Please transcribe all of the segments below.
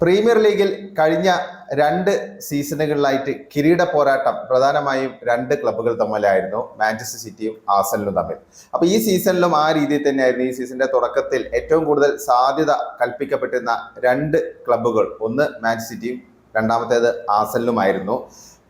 Premier ലീഗിൽ കഴിഞ്ഞ രണ്ട് സീസണുകളിലായിട്ട് കിരീട പോരാട്ടം പ്രധാനമായും രണ്ട് ക്ലബ്ബുകൾ തമ്മിലായിരുന്നു. മാഞ്ചസ്റ്റർ സിറ്റിയും ആസനലും തമ്മിൽ. അപ്പൊ ഈ സീസണിലും ആ രീതിയിൽ തന്നെയായിരുന്നു ഈ സീസണിന്റെ തുടക്കത്തിൽ ഏറ്റവും കൂടുതൽ സാധ്യത കൽപ്പിക്കപ്പെട്ടിരുന്ന രണ്ട് ക്ലബ്ബുകൾ ഒന്ന് മാഞ്ചസ്റ്റർ സിറ്റിയും രണ്ടാമത്തേത് ആസനലുമായിരുന്നു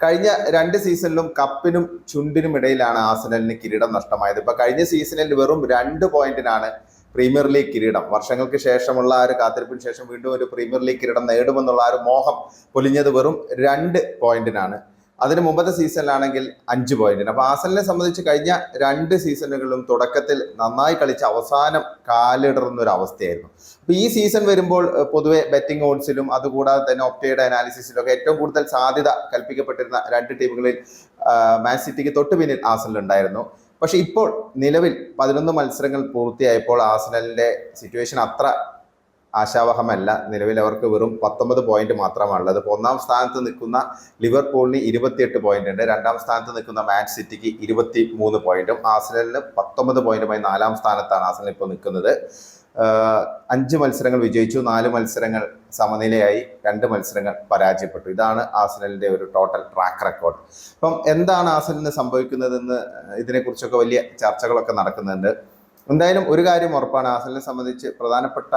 കഴിഞ്ഞ രണ്ട് സീസണിലും കപ്പിനും ചുണ്ടിനും ഇടയിലാണ് ആസനലിന് കിരീടം നഷ്ടമായത്. ഇപ്പൊ കഴിഞ്ഞ സീസണിൽ വെറും രണ്ട് പോയിന്റിനാണ് പ്രീമിയർ ലീഗ് കിരീടം. വർഷങ്ങൾക്ക് ശേഷമുള്ള ആ ഒരു കാത്തിരിപ്പിന് ശേഷം വീണ്ടും ഒരു പ്രീമിയർ ലീഗ് കിരീടം നേടുമെന്നുള്ള ആ ഒരു മോഹം പൊലിഞ്ഞത് വെറും രണ്ട് പോയിന്റിനാണ്. അതിന് മുമ്പത്തെ സീസണിലാണെങ്കിൽ അഞ്ച് പോയിന്റിന്. അപ്പൊ ആസലിനെ സംബന്ധിച്ച് കഴിഞ്ഞ രണ്ട് സീസണുകളിലും തുടക്കത്തിൽ നന്നായി കളിച്ച അവസാനം കാലിടറുന്ന ഒരു അവസ്ഥയായിരുന്നു. അപ്പൊ ഈ സീസൺ വരുമ്പോൾ പൊതുവെ ബെറ്റിംഗ് ഓൺസിലും അതുകൂടാതെ തന്നെ ഒപ്റ്റയുടെ അനാലിസിസിലും ഒക്കെ ഏറ്റവും കൂടുതൽ സാധ്യത കൽപ്പിക്കപ്പെട്ടിരുന്ന രണ്ട് ടീമുകളിൽ മാൻ സിറ്റിക്ക് തൊട്ടു പിന്നിൽ ആസലിൽ ഉണ്ടായിരുന്നു പക്ഷെ ഇപ്പോൾ നിലവിൽ പതിനൊന്ന് മത്സരങ്ങൾ പൂർത്തിയായപ്പോൾ ആസനലിന്റെ സിറ്റുവേഷൻ അത്ര ആശാവഹമല്ല. നിലവിൽ അവർക്ക് വെറും പത്തൊമ്പത് പോയിന്റ് മാത്രമാണുള്ളത്. ഇപ്പോൾ ഒന്നാം സ്ഥാനത്ത് നിൽക്കുന്ന ലിവർപൂളിന് ഇരുപത്തിയെട്ട് പോയിന്റ് ഉണ്ട്. രണ്ടാം സ്ഥാനത്ത് നിൽക്കുന്ന മാൻ സിറ്റിക്ക് ഇരുപത്തി മൂന്ന് പോയിന്റും ആസനലിന് പത്തൊമ്പത് പോയിന്റുമായി നാലാം സ്ഥാനത്താണ് ആസനൽ ഇപ്പോൾ നിൽക്കുന്നത്. അഞ്ച് മത്സരങ്ങൾ വിജയിച്ചു നാല് മത്സരങ്ങൾ സമനിലയായി രണ്ട് മത്സരങ്ങൾ പരാജയപ്പെട്ടു. ഇതാണ് ആസനലിന്റെ ഒരു ടോട്ടൽ ട്രാക്ക് റെക്കോർഡ് അപ്പം എന്താണ് ആസനലിന് സംഭവിക്കുന്നതെന്ന് ഇതിനെക്കുറിച്ചൊക്കെ വലിയ ചർച്ചകളൊക്കെ നടക്കുന്നുണ്ട്. എന്തായാലും ഒരു കാര്യം ഉറപ്പാണ് ആസനലിനെ സംബന്ധിച്ച് പ്രധാനപ്പെട്ട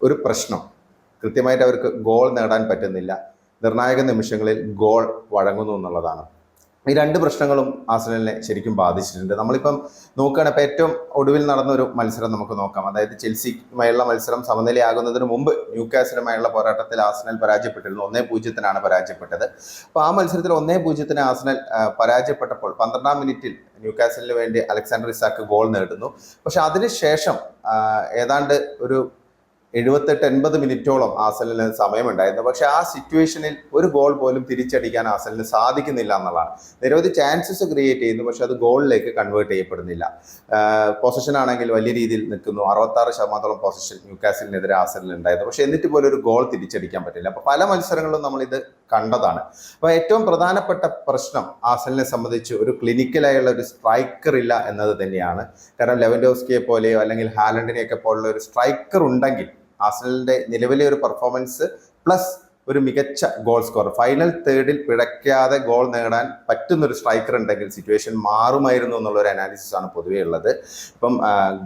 ഒരു പ്രശ്നം കൃത്യമായിട്ട് അവർക്ക് ഗോൾ നേടാൻ പറ്റുന്നില്ല. നിർണായക നിമിഷങ്ങളിൽ ഗോൾ വഴങ്ങുന്നു എന്നുള്ളതാണ്. ഈ രണ്ട് പ്രശ്നങ്ങളും ആസനലിനെ ശരിക്കും ബാധിച്ചിട്ടുണ്ട്. നമ്മളിപ്പം നോക്കുകയാണ് ഇപ്പം ഏറ്റവും ഒടുവിൽ നടന്ന ഒരു മത്സരം നമുക്ക് നോക്കാം. അതായത് ചെൽസിയുമായുള്ള മത്സരം സമനിലയാകുന്നതിന് മുമ്പ് ന്യൂക്കാസിലുമായുള്ള പോരാട്ടത്തിൽ ആസനൽ പരാജയപ്പെട്ടിരുന്നു. ഒന്നേ പൂജ്യത്തിനാണ് പരാജയപ്പെട്ടത്. അപ്പോൾ ആ മത്സരത്തിൽ ഒന്നേ പൂജ്യത്തിന് ആസനൽ പരാജയപ്പെട്ടപ്പോൾ പന്ത്രണ്ടാം മിനിറ്റിൽ ന്യൂക്കാസലിന് വേണ്ടി അലക്സാണ്ടർ ഇസാക്ക് ഗോൾ നേടുന്നു. പക്ഷെ അതിനുശേഷം ഏതാണ്ട് ഒരു എഴുപത്തെട്ട് എൺപത് മിനിറ്റോളം ആസലിന് സമയമുണ്ടായിരുന്നു. പക്ഷേ ആ സിറ്റുവേഷനിൽ ഒരു ഗോൾ പോലും തിരിച്ചടിക്കാൻ ആസലിന് സാധിക്കുന്നില്ല എന്നുള്ളതാണ്. നിരവധി ചാൻസസ് ക്രിയേറ്റ് ചെയ്യുന്നു പക്ഷെ അത് ഗോളിലേക്ക് കൺവേർട്ട് ചെയ്യപ്പെടുന്നില്ല. പൊസിഷൻ ആണെങ്കിൽ വലിയ രീതിയിൽ നിൽക്കുന്നു. അറുപത്താറ് ശതമാനത്തോളം പൊസിഷൻ ന്യൂക്കാസിലിനെതിരെ ആസലിന് ഉണ്ടായിരുന്നു. പക്ഷെ എന്നിട്ട് പോലും ഒരു ഗോൾ തിരിച്ചടിക്കാൻ പറ്റില്ല. അപ്പൊ പല മത്സരങ്ങളിലും നമ്മൾ ഇത് കണ്ടതാണ്. അപ്പോൾ ഏറ്റവും പ്രധാനപ്പെട്ട പ്രശ്നം ആസലിനെ സംബന്ധിച്ച് ഒരു ക്ലിനിക്കലായുള്ള ഒരു സ്ട്രൈക്കർ ഇല്ല എന്നത് തന്നെയാണ്. കാരണം ലെവൻഡോസ്കിയെ പോലെയോ അല്ലെങ്കിൽ ഹാലൻഡിനെയൊക്കെ പോലുള്ള ഒരു സ്ട്രൈക്കർ ഉണ്ടെങ്കിൽ ആസനലിന്റെ നിലവിലെ ഒരു പെർഫോമൻസ് പ്ലസ് ഒരു മികച്ച ഗോൾ സ്കോർ ഫൈനൽ തേർഡിൽ പിഴയ്ക്കാതെ ഗോൾ നേടാൻ പറ്റുന്ന ഒരു സ്ട്രൈക്കർ ഉണ്ടെങ്കിൽ സിറ്റുവേഷൻ മാറുമായിരുന്നു എന്നുള്ള ഒരു അനാലിസിസ് ആണ് പൊതുവേ ഉള്ളത്. ഇപ്പം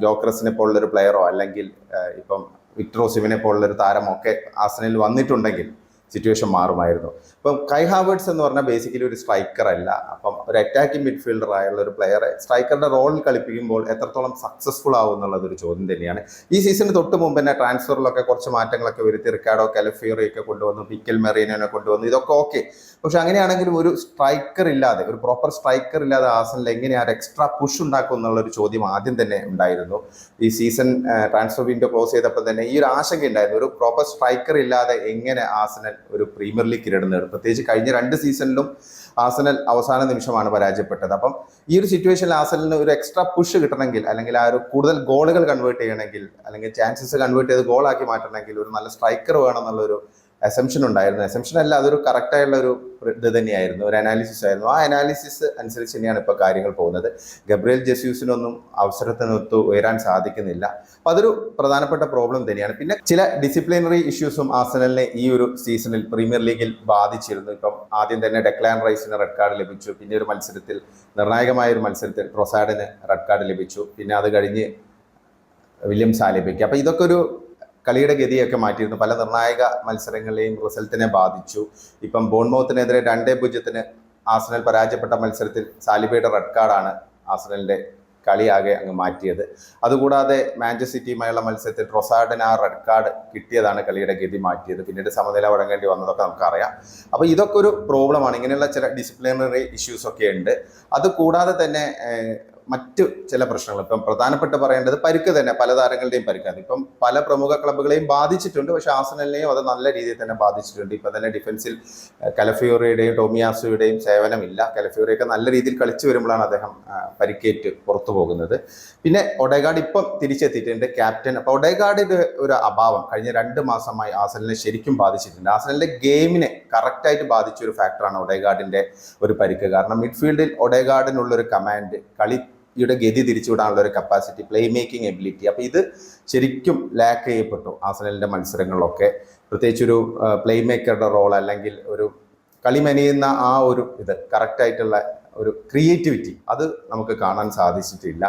ജോക്രസിനെ പോലുള്ളൊരു പ്ലെയറോ അല്ലെങ്കിൽ ഇപ്പം വിക്ടറോസിമിനെ പോലുള്ളൊരു ഒരു താരമോ ഒക്കെ ആസനയിൽ വന്നിട്ടുണ്ടെങ്കിൽ സിറ്റുവേഷൻ മാറുമായിരുന്നു. അപ്പം കൈ ഹാവേർഡ്സ് എന്ന് പറഞ്ഞാൽ ബേസിക്കലി ഒരു സ്ട്രൈക്കർ അല്ല. അപ്പം ഒരു അറ്റാക്കിംഗ് മിഡ്ഫീൽഡർ ആയുള്ള ഒരു പ്ലെയറെ സ്ട്രൈക്കറുടെ റോളിൽ കളിപ്പിക്കുമ്പോൾ എത്രത്തോളം സക്സസ്ഫുൾ ആവും എന്നുള്ളത് ഒരു ചോദ്യം തന്നെയാണ്. ഈ സീസണിന് തൊട്ട് മുമ്പ് തന്നെ ട്രാൻസ്ഫറിലൊക്കെ കുറച്ച് മാറ്റങ്ങളൊക്കെ വരുത്തി. റിക്കാർഡോ കലഫിയറിയൊക്കെ കൊണ്ടുവന്നു. പിക്കൽ മെറീനോനെ കൊണ്ടുവന്നു. ഇതൊക്കെ ഓക്കെ പക്ഷെ അങ്ങനെയാണെങ്കിലും ഒരു സ്ട്രൈക്കർ ഇല്ലാതെ ഒരു പ്രോപ്പർ സ്ട്രൈക്കർ ഇല്ലാതെ ആസനിൽ എങ്ങനെ ആ എക്സ്ട്രാ പുഷ് ഉണ്ടാക്കും എന്നുള്ള ഒരു ചോദ്യം ആദ്യം തന്നെ ഉണ്ടായിരുന്നു. ഈ സീസൺ ട്രാൻസ്ഫർ വിൻഡോ ക്ലോസ് ചെയ്തപ്പോൾ തന്നെ ഈ ഒരു ആശങ്ക ഉണ്ടായിരുന്നു. ഒരു പ്രോപ്പർ സ്ട്രൈക്കർ ഇല്ലാതെ എങ്ങനെ ആസനൽ ഒരു പ്രീമിയർ ലീഗ് കിരീടം നേടും. പ്രത്യേകിച്ച് കഴിഞ്ഞ രണ്ട് സീസണിലും ആസനൽ അവസാന നിമിഷമാണ് പരാജയപ്പെട്ടത്. അപ്പം ഈ ഒരു സിറ്റുവേഷനിൽ ആസനലിന് ഒരു എക്സ്ട്രാ പുഷ് കിട്ടണമെങ്കിൽ അല്ലെങ്കിൽ ആ ഒരു കൂടുതൽ ഗോളുകൾ കൺവേർട്ട് ചെയ്യണമെങ്കിൽ അല്ലെങ്കിൽ ചാൻസസ് കൺവേർട്ട് ചെയ്ത് ഗോളാക്കി മാറ്റണമെങ്കിൽ ഒരു നല്ല സ്ട്രൈക്കർ വേണം എന്നുള്ളൊരു അസംഷൻ ഉണ്ടായിരുന്നു. അസംഷൻ അല്ല അതൊരു കറക്റ്റായുള്ള ഒരു ഇത് തന്നെയായിരുന്നു. ഒരു അനാലിസിസ് ആയിരുന്നു. ആ അനാലിസിസ് അനുസരിച്ച് തന്നെയാണ് ഇപ്പോൾ കാര്യങ്ങൾ പോകുന്നത്. ഗബ്രിയൽ ജെസ്യൂസിനൊന്നും അവസരത്തിനൊത്ത് ഉയരാൻ സാധിക്കുന്നില്ല. അപ്പോൾ അതൊരു പ്രധാനപ്പെട്ട പ്രോബ്ലം തന്നെയാണ്. പിന്നെ ചില ഡിസിപ്ലിനറി ഇഷ്യൂസും ആസനലിനെ ഈ ഒരു സീസണിൽ പ്രീമിയർ ലീഗിൽ ബാധിച്ചിരുന്നു. ഇപ്പം ആദ്യം തന്നെ ഡെക്ലാൻ റൈസിന് റെഡ് കാർഡ് ലഭിച്ചു. പിന്നെ ഒരു മത്സരത്തിൽ നിർണായകമായ ഒരു മത്സരത്തിൽ ട്രൊസാഡിന് റെഡ് കാർഡ് ലഭിച്ചു. പിന്നെ അത് കഴിഞ്ഞ് വില്യം സാലിബയ്ക്ക് അപ്പോൾ ഇതൊക്കെ ഒരു കളിയുടെ ഗതിയൊക്കെ മാറ്റിയിരുന്നു. പല നിർണായക മത്സരങ്ങളെയും റിസൾട്ടിനെ ബാധിച്ചു. ഇപ്പം ബോൺമൗത്തിനെതിരെ രണ്ടേ പൂജ്യത്തിന് ആസനൽ പരാജയപ്പെട്ട മത്സരത്തിൽ സാലിബയുടെ റെഡ് കാർഡാണ് ആസനലിന്റെ കളിയാകെ അങ്ങ് മാറ്റിയത്. അതുകൂടാതെ മാഞ്ചസ്റ്റർ സിറ്റിയുമായുള്ള മത്സരത്തിൽ ട്രൊസാഡിന് ആ റെഡ് കാർഡ് കിട്ടിയതാണ് കളിയുടെ ഗതി മാറ്റിയത്. പിന്നീട് സമനില വഴങ്ങേണ്ടി വന്നതൊക്കെ നമുക്കറിയാം. അപ്പോൾ ഇതൊക്കെ ഒരു പ്രോബ്ലമാണ് ഇങ്ങനെയുള്ള ചില ഡിസിപ്ലിനറി ഇഷ്യൂസ് ഒക്കെ ഉണ്ട്. അത് കൂടാതെ തന്നെ മറ്റു ചില പ്രശ്നങ്ങൾ. ഇപ്പം പ്രധാനപ്പെട്ട് പറയേണ്ടത് പരുക്ക് തന്നെ പല താരങ്ങളുടെയും പരുക്കാണ് ഇപ്പം പല പ്രമുഖ ക്ലബ്ബുകളെയും ബാധിച്ചിട്ടുണ്ട് പക്ഷേ ആസനലിനെയും അത് നല്ല രീതിയിൽ തന്നെ ബാധിച്ചിട്ടുണ്ട്. ഇപ്പം തന്നെ ഡിഫൻസിൽ കലഫിയോറയുടെയും ടോമിയാസുയുടെയും സേവനമില്ല. കലഫിയോറിയൊക്കെ നല്ല രീതിയിൽ കളിച്ചു വരുമ്പോഴാണ് അദ്ദേഹം പരിക്കേറ്റ് പുറത്തു പോകുന്നത്. പിന്നെ ഒഡേഗാർഡ് ഇപ്പം തിരിച്ചെത്തിയിട്ടുണ്ട് ക്യാപ്റ്റൻ. അപ്പോൾ ഒഡേഗാർഡിന്റെ ഒരു അഭാവം കഴിഞ്ഞ രണ്ട് മാസമായി ആസനലിനെ ശരിക്കും ബാധിച്ചിട്ടുണ്ട്. ആസനലിന്റെ ഗെയിമിനെ കറക്റ്റായിട്ട് ബാധിച്ച ഒരു ഫാക്ടറാണ് ഒഡേഗാർഡിന്റെ ഒരു പരിക്ക്. കാരണം മിഡ്ഫീൽഡിൽ ഒഡേഗാർഡിനുള്ളൊരു കമാൻഡ് കളി കളിയുടെ ഗതി തിരിച്ചുവിടാനുള്ള ഒരു കപ്പാസിറ്റി പ്ലേ മേക്കിംഗ് എബിലിറ്റി അപ്പോൾ ഇത് ശരിക്കും ലാക്ക് ചെയ്യപ്പെട്ടു ആസനലിന്റെ മത്സരങ്ങളിലൊക്കെ. പ്രത്യേകിച്ച് ഒരു പ്ലേ മേക്കറുടെ റോൾ അല്ലെങ്കിൽ ഒരു കളി മെനയുന്ന ആ ഒരു ഇത് കറക്റ്റായിട്ടുള്ള ഒരു ക്രിയേറ്റിവിറ്റി അത് നമുക്ക് കാണാൻ സാധിച്ചിട്ടില്ല.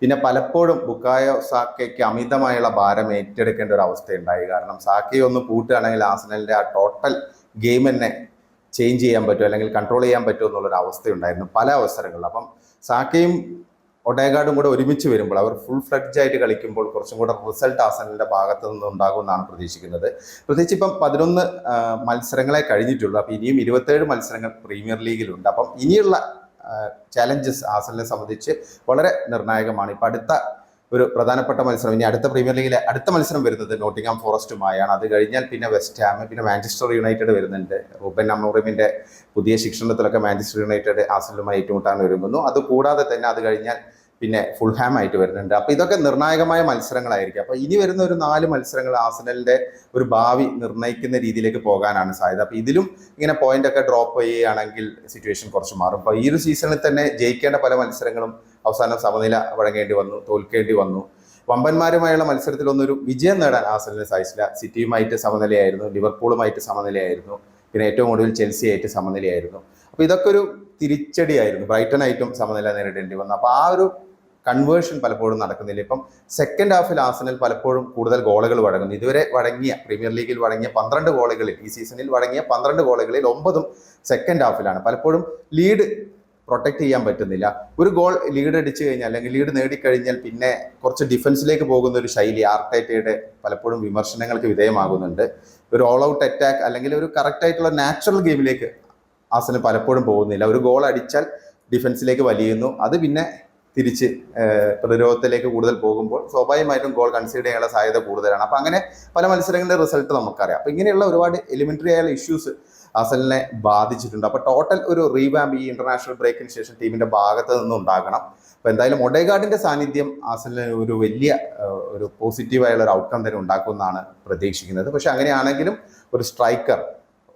പിന്നെ പലപ്പോഴും ബുക്കായോ സാക്കയ്ക്ക് അമിതമായുള്ള ഭാരം ഏറ്റെടുക്കേണ്ട ഒരു അവസ്ഥയുണ്ടായി. കാരണം സാക്കയെ ഒന്ന് പൂട്ടുകയാണെങ്കിൽ ആസനലിന്റെ ആ ടോട്ടൽ ഗെയിം തന്നെ ചേഞ്ച് ചെയ്യാൻ പറ്റുമോ അല്ലെങ്കിൽ കൺട്രോൾ ചെയ്യാൻ പറ്റുമോ എന്നുള്ളൊരു അവസ്ഥയുണ്ടായിരുന്നു പല അവസരങ്ങളിലും. അപ്പം സാക്കയും ഒഡേഗാർഡും കൂടെ ഒരുമിച്ച് വരുമ്പോൾ അവർ ഫുൾ ഫ്ലഡ്ജ് ആയിട്ട് കളിക്കുമ്പോൾ കുറച്ചും കൂടെ റിസൾട്ട് ആസനലിന്റെ ഭാഗത്ത് നിന്ന് ഉണ്ടാകുമെന്നാണ് പ്രതീക്ഷിക്കുന്നത്. പ്രത്യേകിച്ച് ഇപ്പം പതിനൊന്ന് മത്സരങ്ങളെ കഴിഞ്ഞിട്ടുള്ളൂ. അപ്പം ഇനിയും ഇരുപത്തേഴ് മത്സരങ്ങൾ പ്രീമിയർ ലീഗിലുണ്ട്. അപ്പം ഇനിയുള്ള ചാലഞ്ചസ് ആസനലിനെ സംബന്ധിച്ച് വളരെ നിർണായകമാണ്. ഇപ്പം അടുത്ത ഒരു പ്രധാനപ്പെട്ട മത്സരം ഇനി അടുത്ത പ്രീമിയർ ലീഗിലെ അടുത്ത മത്സരം വരുന്നത് നോട്ടിംഗാം ഫോറസ്റ്റുമായാണ്. അത് കഴിഞ്ഞാൽ പിന്നെ വെസ്റ്റ് ഹാം പിന്നെ മാഞ്ചസ്റ്റർ യുണൈറ്റഡ് വരുന്നുണ്ട്. റൂബൻ അമോറിമിന്റെ പുതിയ ശിക്ഷണത്തിലൊക്കെ മാഞ്ചസ്റ്റർ യുണൈറ്റഡ് ആസലുമായി ഏറ്റുമുട്ടാൻ ഒരുങ്ങുന്നു. അത് കൂടാതെ തന്നെ അത് കഴിഞ്ഞാൽ പിന്നെ ഫുൾ ഹാം ആയിട്ട് വരുന്നുണ്ട്. അപ്പോൾ ഇതൊക്കെ നിർണായകമായ മത്സരങ്ങളായിരിക്കും. അപ്പോൾ ഇനി വരുന്ന ഒരു നാല് മത്സരങ്ങൾ ആസനലിന്റെ ഒരു ഭാവി നിർണയിക്കുന്ന രീതിയിലേക്ക് പോകാനാണ് സാധ്യത. അപ്പോൾ ഇതിലും ഇങ്ങനെ പോയിന്റ് ഒക്കെ ഡ്രോപ്പ് ചെയ്യുകയാണെങ്കിൽ സിറ്റുവേഷൻ കുറച്ച് മാറും. അപ്പോൾ ഈ ഒരു സീസണിൽ തന്നെ ജയിക്കേണ്ട പല മത്സരങ്ങളും അവസാനം സമനില വഴങ്ങേണ്ടി വന്നു തോൽക്കേണ്ടി വന്നു. വമ്പന്മാരുമായുള്ള മത്സരത്തിൽ ഒരു വിജയം നേടാൻ ആസനലിന് സാധിച്ചില്ല. സിറ്റിയുമായിട്ട് സമനിലയായിരുന്നു ലിവർപൂളുമായിട്ട് സമനിലയായിരുന്നു. പിന്നെ ഏറ്റവും ഒടുവിൽ ചെൽസി ആയിട്ട് സമനിലയായിരുന്നു. അപ്പോൾ ഇതൊക്കെ ഒരു തിരിച്ചടിയായിരുന്നു. ബ്രൈറ്റൺ ആയിട്ടും സമനില നേരിടേണ്ടി വന്നു. അപ്പോൾ ആ ഒരു കൺവേർഷൻ പലപ്പോഴും നടക്കുന്നില്ല. ഇപ്പം സെക്കൻഡ് ഹാഫിൽ ആസനൽ പലപ്പോഴും കൂടുതൽ ഗോളുകൾ വഴങ്ങുന്നു. ഇതുവരെ വഴങ്ങിയ പ്രീമിയർ ലീഗിൽ വഴങ്ങിയ പന്ത്രണ്ട് ഗോളുകളിൽ ഈ സീസണിൽ വഴങ്ങിയ പന്ത്രണ്ട് ഗോളുകളിൽ ഒമ്പതും സെക്കൻഡ് ഹാഫിലാണ് പലപ്പോഴും ലീഡ് പ്രൊട്ടക്ട് ചെയ്യാൻ പറ്റുന്നില്ല. ഒരു ഗോൾ ലീഡ് അടിച്ചു കഴിഞ്ഞാൽ അല്ലെങ്കിൽ ലീഡ് നേടിക്കഴിഞ്ഞാൽ പിന്നെ കുറച്ച് ഡിഫൻസിലേക്ക് പോകുന്ന ഒരു ശൈലി ആർട്ടേറ്റയുടെ പലപ്പോഴും വിമർശനങ്ങൾക്ക് വിധേയമാകുന്നുണ്ട്. ഒരു ഓൾ ഔട്ട് അറ്റാക്ക് അല്ലെങ്കിൽ ഒരു കറക്റ്റ് ആയിട്ടുള്ള നാച്ചുറൽ ഗെയിമിലേക്ക് ആസന് പലപ്പോഴും പോകുന്നില്ല. ഒരു ഗോൾ അടിച്ചാൽ ഡിഫൻസിലേക്ക് വലിയുന്നു. അത് പിന്നെ തിരിച്ച് പ്രതിരോധത്തിലേക്ക് കൂടുതൽ പോകുമ്പോൾ സ്വാഭാവികമായിട്ടും ഗോൾ കൺസീഡ് ചെയ്യാനുള്ള സാധ്യത കൂടുതലാണ്. അപ്പം അങ്ങനെ പല മത്സരങ്ങളുടെ റിസൾട്ട് നമുക്കറിയാം. അപ്പം ഇങ്ങനെയുള്ള ഒരുപാട് എലിമെന്ററി ആയ ഇഷ്യൂസ് അസലിനെ ബാധിച്ചിട്ടുണ്ട്. അപ്പോൾ ടോട്ടൽ ഒരു റീവാമ്പ് ഈ ഇന്റർനാഷണൽ ബ്രേക്കിന് ശേഷം ടീമിന്റെ ഭാഗത്ത് നിന്നും ഉണ്ടാകണം അപ്പോൾ എന്തായാലും ഒഡേഗാർഡിന്റെ സാന്നിധ്യം അസലിന് ഒരു വലിയ ഒരു പോസിറ്റീവായുള്ള ഒരു ഔട്ട്കം തന്നെ ഉണ്ടാക്കുമെന്നാണ് പ്രതീക്ഷിക്കുന്നത്. പക്ഷേ അങ്ങനെയാണെങ്കിലും ഒരു സ്ട്രൈക്കർ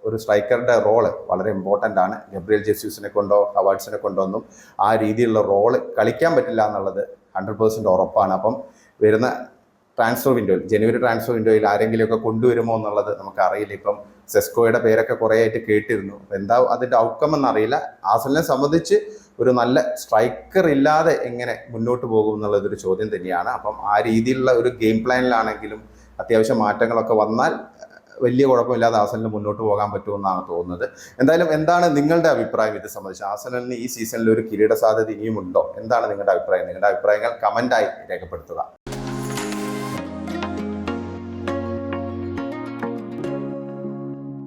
ഒരു സ്ട്രൈക്കറുടെ റോൾ വളരെ ഇമ്പോർട്ടന്റ് ആണ്. ഗബ്രിയൽ ജെസ്യൂസിനെ കൊണ്ടോ അവാർഡ്സിനെ കൊണ്ടോ ഒന്നും ആ രീതിയിലുള്ള റോൾ കളിക്കാൻ പറ്റില്ല എന്നുള്ളത് ഹൺഡ്രഡ് പേഴ്സന്റ് ഉറപ്പാണ്. അപ്പം വരുന്ന ട്രാൻസ്ഫർ വിൻഡോയിൽ ജനുവരി ട്രാൻസ്ഫർ വിൻഡോയിൽ ആരെങ്കിലുമൊക്കെ കൊണ്ടുവരുമോ എന്നുള്ളത് നമുക്ക് അറിയില്ല ഇപ്പം സെസ്കോയുടെ പേരൊക്കെ കുറേ ആയിട്ട് കേട്ടിരുന്നു. എന്താ അതിന്റെ ഔട്ട്കം എന്നറിയില്ല. ആസലിനെ സംബന്ധിച്ച് ഒരു നല്ല സ്ട്രൈക്കർ ഇല്ലാതെ എങ്ങനെ മുന്നോട്ട് പോകും എന്നുള്ളതൊരു ചോദ്യം തന്നെയാണ്. അപ്പം ആ രീതിയിലുള്ള ഒരു ഗെയിം പ്ലാനിലാണെങ്കിലും അത്യാവശ്യം മാറ്റങ്ങളൊക്കെ വന്നാൽ വലിയ കുഴപ്പമില്ലാതെ ആസനലിന് മുന്നോട്ട് പോകാൻ പറ്റുമെന്നാണ് തോന്നുന്നത്. എന്തായാലും എന്താണ് നിങ്ങളുടെ അഭിപ്രായം ഇത് സംബന്ധിച്ച്? ആസനലിന് ഈ സീസണിൽ ഒരു കിരീട സാധ്യത ഇനിയുമുണ്ടോ? എന്താണ് നിങ്ങളുടെ അഭിപ്രായം? നിങ്ങളുടെ അഭിപ്രായങ്ങൾ കമന്റായി രേഖപ്പെടുത്തുക.